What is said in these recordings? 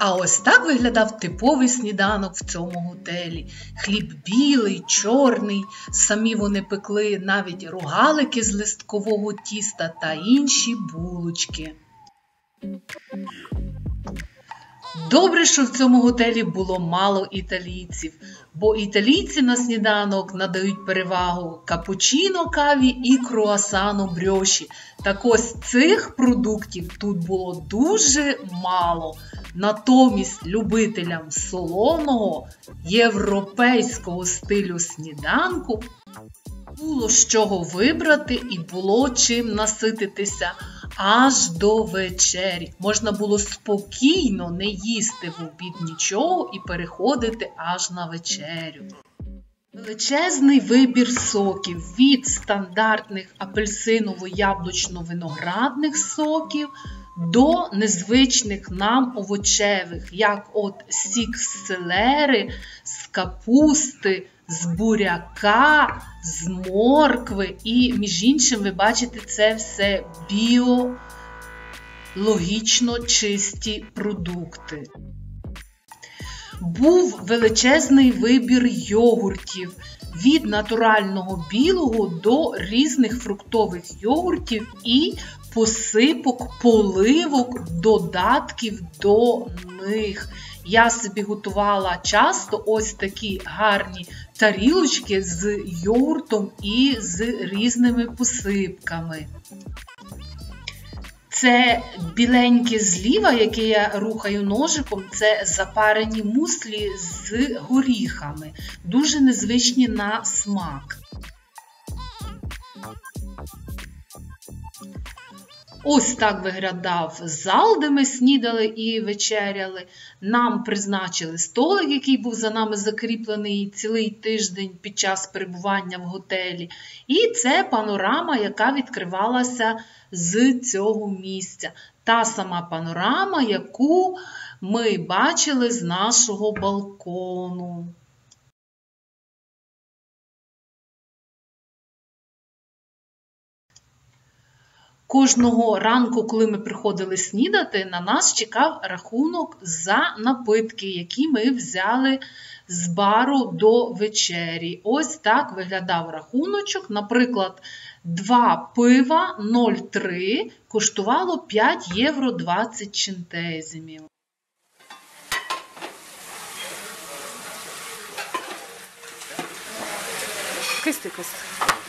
А ось так виглядав типовий сніданок в цьому готелі. Хліб білий, чорний, самі вони пекли навіть рогалики з листкового тіста та інші булочки. Добре, що в цьому готелі було мало італійців, бо італійці на сніданок надають перевагу капучино каві і круасану брьоші. Так ось цих продуктів тут було дуже мало. Натомість любителям солоного європейського стилю сніданку було з чого вибрати і було чим насититися аж до вечері. Можна було спокійно не їсти в обід нічого і переходити аж на вечерю. Величезний вибір соків від стандартних апельсиново-яблучно-виноградних соків до незвичних нам овочевих, як от сік з селери, з капусти, з буряка, з моркви. І, між іншим, ви бачите, це все біологічно чисті продукти. Був величезний вибір йогуртів від натурального білого до різних фруктових йогуртів і посипок, поливок, додатків до них. Я собі готувала часто ось такі гарні тарілочки з йогуртом і з різними посипками. Це біленьке зліва, яке я рухаю ножиком, це запарені муслі з горіхами. Дуже незвичні на смак. Ось так виглядав зал, де ми снідали і вечеряли. Нам призначили столик, який був за нами закріплений цілий тиждень під час перебування в готелі. І це панорама, яка відкривалася з цього місця. Та сама панорама, яку ми бачили з нашого балкону. Кожного ранку, коли ми приходили снідати, на нас чекав рахунок за напитки, які ми взяли з бару до вечері. Ось так виглядав рахуночок. Наприклад, 2 пива 0,3 коштувало 5 євро 20 чинтезімів. Кисти, кисти.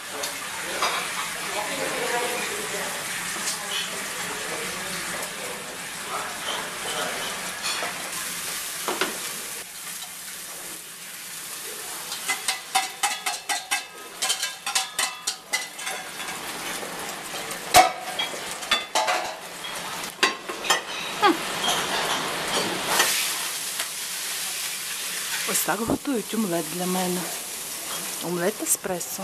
Так готують омлет для мене. Омлет еспресо.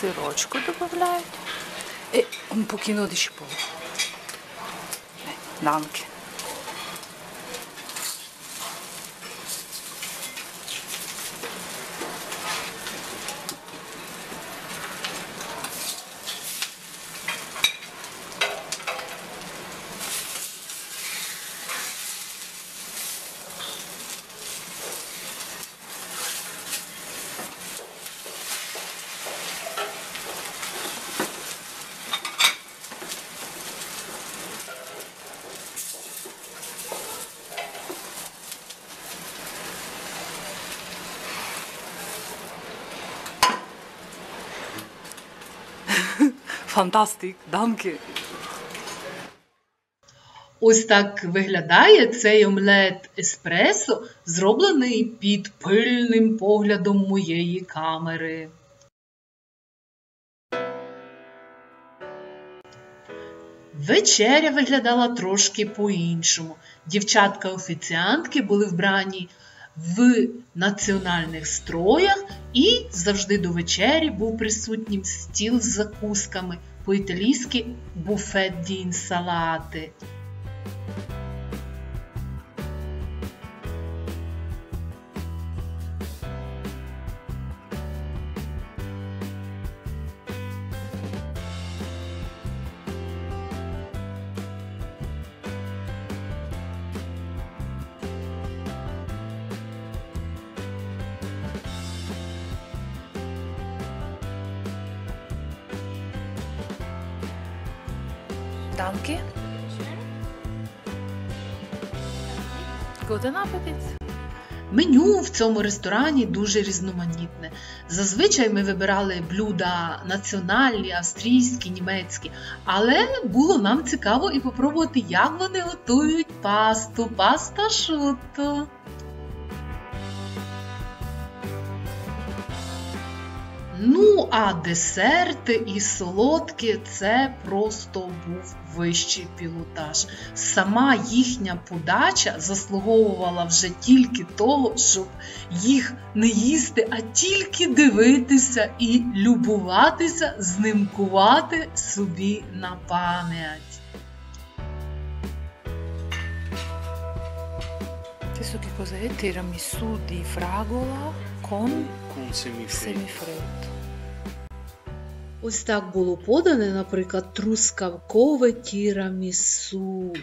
Сирочку додають. E un pochino di cipolla. Eh, Fantastic, danke. Ось так виглядає цей омлет еспресо, зроблений під пильним поглядом моєї камери. Вечеря виглядала трошки по-іншому. Дівчатка-офіціантки були вбрані в національних строях І завжди до вечері був присутнім стіл з закусками, по-італійськи буфет ді інсалати. Danke. Guten Appetit. Меню в цьому ресторані дуже різноманітне. Зазвичай ми вибирали блюда національні, австрійські, німецькі, але було нам цікаво і попробувати, як вони готують пасту, паста шутто. Ну, а десерти і солодкі це просто був вищий пілотаж. Сама їхня подача заслуговувала вже тільки того, щоб їх не їсти, а тільки дивитися і любуватися, знимкувати собі на пам'ять. Adesso che cos'è? Tiramisù di fragola con con semifreddo. Ось так було подане, наприклад, трускавкове тірамісу.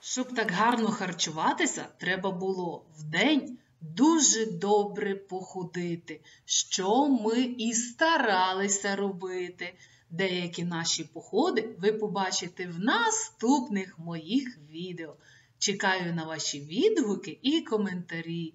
Щоб так гарно харчуватися, треба було вдень дуже добре походити, що ми і старалися робити. Деякі наші походи ви побачите в наступних моїх відео. Чекаю на ваші відгуки і коментарі.